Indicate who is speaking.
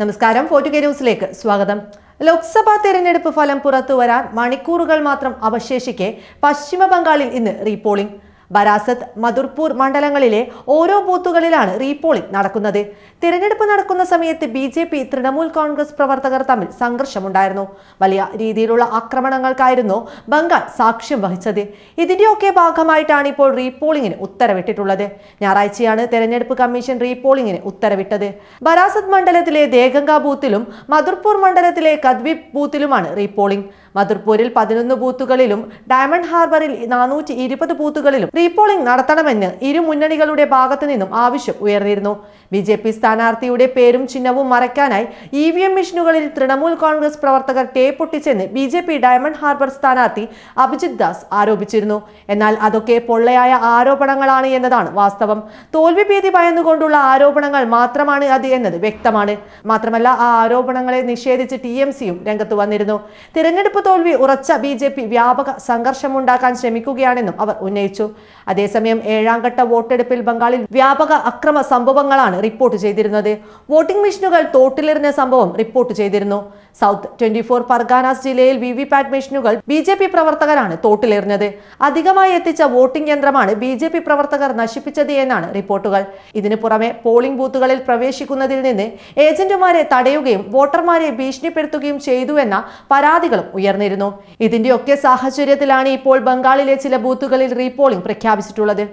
Speaker 1: നമസ്കാരം. Forty K ന്യൂസിലേക്ക് സ്വാഗതം. ലോക്സഭാ തെരഞ്ഞെടുപ്പ് ഫലം പുറത്തുവരാൻ മണിക്കൂറുകൾ മാത്രം അവശേഷിക്കെ പശ്ചിമ ബംഗാളിൽ ഇന്ന് റീപോളിംഗ്. ബരാസത്ത് മധുർപൂർ മണ്ഡലങ്ങളിലെ ഓരോ ബൂത്തുകളിലാണ് റീപോളിംഗ് നടക്കുന്നത്. തിരഞ്ഞെടുപ്പ് നടക്കുന്ന സമയത്ത് B J P Trinamool Congress പ്രവർത്തകർ തമ്മിൽ സംഘർഷമുണ്ടായിരുന്നു. വലിയ രീതിയിലുള്ള ആക്രമണങ്ങൾക്കായിരുന്നു ബംഗാൾ സാക്ഷ്യം വഹിച്ചത്. ഇതിന്റെയൊക്കെ ഭാഗമായിട്ടാണ് ഇപ്പോൾ റീപോളിംഗിന് ഉത്തരവിട്ടിട്ടുള്ളത്. ഞായറാഴ്ചയാണ് തെരഞ്ഞെടുപ്പ് കമ്മീഷൻ റീപോളിംഗിന് ഉത്തരവിട്ടത്. ബരാസത്ത് മണ്ഡലത്തിലെ ദേഗംഗ ബൂത്തിലും മധുർപൂർ മണ്ഡലത്തിലെ കദ്വിപ് ബൂത്തിലുമാണ് റീപോളിംഗ്. മധുർപൂരിൽ പതിനൊന്ന് ബൂത്തുകളിലും ഡയമണ്ട് ഹാർബറിൽ നാനൂറ്റി ബൂത്തുകളിലും റീപോളിംഗ് നടത്തണമെന്ന് ഇരു മുന്നണികളുടെ ഭാഗത്തു നിന്നും ആവശ്യം ഉയർന്നിരുന്നു. ബി ജെ പി സ്ഥാനാർത്ഥിയുടെ പേരും ചിഹ്നവും മറയ്ക്കാനായി ഇ വി എം മെഷീനുകളിൽ തൃണമൂൽ കോൺഗ്രസ് പ്രവർത്തകർ ടേപ്പൊട്ടിച്ചെന്ന് B J P Diamond Harbour സ്ഥാനാർത്ഥി അഭിജിത് ദാസ് ആരോപിച്ചിരുന്നു. എന്നാൽ അതൊക്കെ പൊള്ളയായ ആരോപണങ്ങളാണ് എന്നതാണ് വാസ്തവം. തോൽവി ഭീതി ഭയന്നുകൊണ്ടുള്ള ആരോപണങ്ങൾ മാത്രമാണ് അത് എന്നത് വ്യക്തമാണ്. മാത്രമല്ല ആ ആരോപണങ്ങളെ നിഷേധിച്ച് ടി എം സിയും രംഗത്ത് വന്നിരുന്നു. തിരഞ്ഞെടുപ്പ് തോൽവി ഉറച്ച ബി വ്യാപക സംഘർഷമുണ്ടാക്കാൻ ശ്രമിക്കുകയാണെന്നും അവർ ഉന്നയിച്ചു. അതേസമയം ഏഴാം ഘട്ട വോട്ടെടുപ്പിൽ ബംഗാളിൽ വ്യാപക അക്രമ സംഭവങ്ങളാണ് റിപ്പോർട്ട് ചെയ്തിരുന്നത്. വോട്ടിംഗ് മെഷീനുകൾ തോട്ടിലെറിഞ്ഞ സംഭവം റിപ്പോർട്ട് ചെയ്തിരുന്നു. സൗത്ത് ട്വന്റി ഫോർ പർഗാനാസ് ജില്ലയിൽ വി വി പാറ്റ് മെഷീനുകൾ ബി ജെ പി പ്രവർത്തകരാണ് തോട്ടിലെറിഞ്ഞത്. അധികമായി എത്തിച്ച വോട്ടിംഗ് യന്ത്രമാണ് ബി ജെ പി പ്രവർത്തകർ നശിപ്പിച്ചത് എന്നാണ് റിപ്പോർട്ടുകൾ. ഇതിനു പുറമെ പോളിംഗ് ബൂത്തുകളിൽ പ്രവേശിക്കുന്നതിൽ നിന്ന് ഏജന്റുമാരെ തടയുകയും വോട്ടർമാരെ ഭീഷണിപ്പെടുത്തുകയും ചെയ്തുവെന്ന പരാതികളും ഉയർന്നിരുന്നു. ഇതിന്റെയൊക്കെ സാഹചര്യത്തിലാണ് ഇപ്പോൾ ബംഗാളിലെ ചില ബൂത്തുകളിൽ റീപോളിംഗ് പ്രഖ്യാപിച്ചിട്ടുള്ളത്.